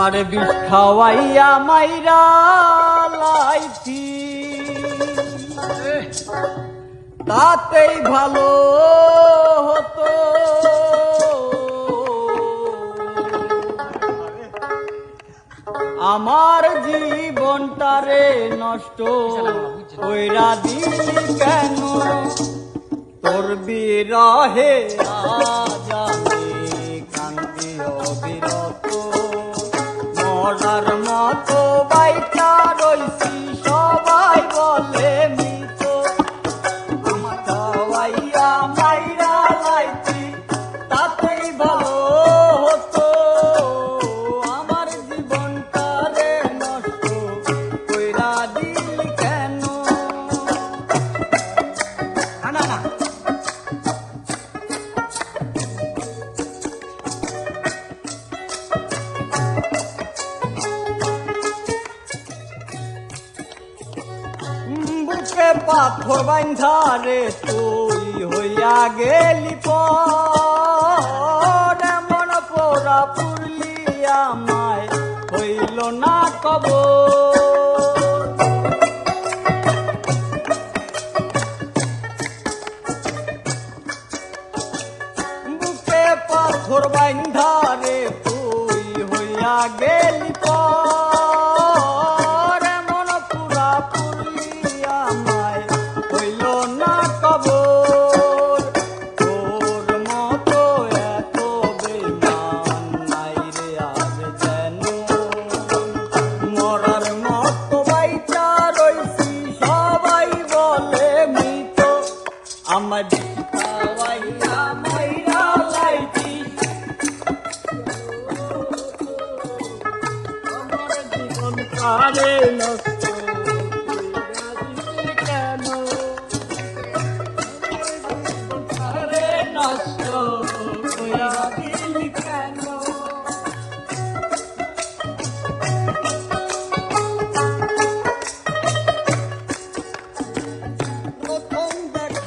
তোমারে বিষ মাইরা লাইছি তাতেই ভালো হতো। আমার জীবনটারে নষ্ট কইরা দিলি কেন? তোর বিরহে আজ বুকে পাথর বান্ধারে তুই হইয়া গেলি পর। এমন পোড়া পুরলি আমায় হইল না কব বুকে পাথর বান্ধারে আমার জীবন কারে নষ্ট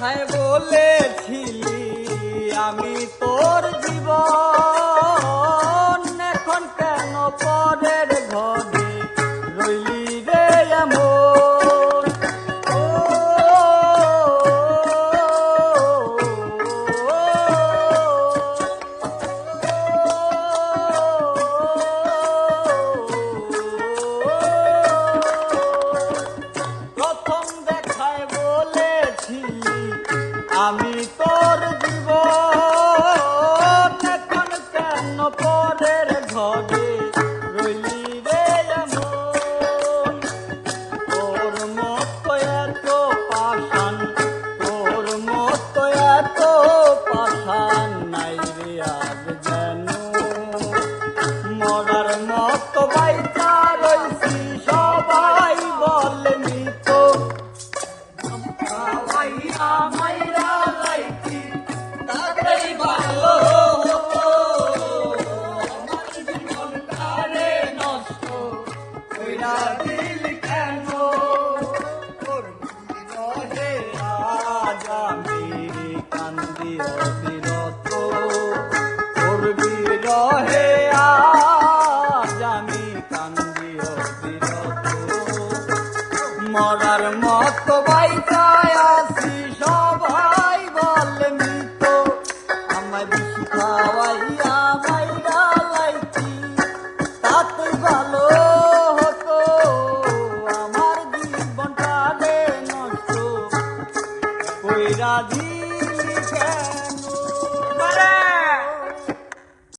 দেখায় বলেছিলি আমি তোর জীবন আমি তোর জীবন মরার মত বাইচায় আসি সবাই বলে মৃত। আমার বিষ খাওয়াইয়া মাইরা লাইছি, তাতে ভালো হতো। আমার জীবনটা নষ্ট। কইরা দিলি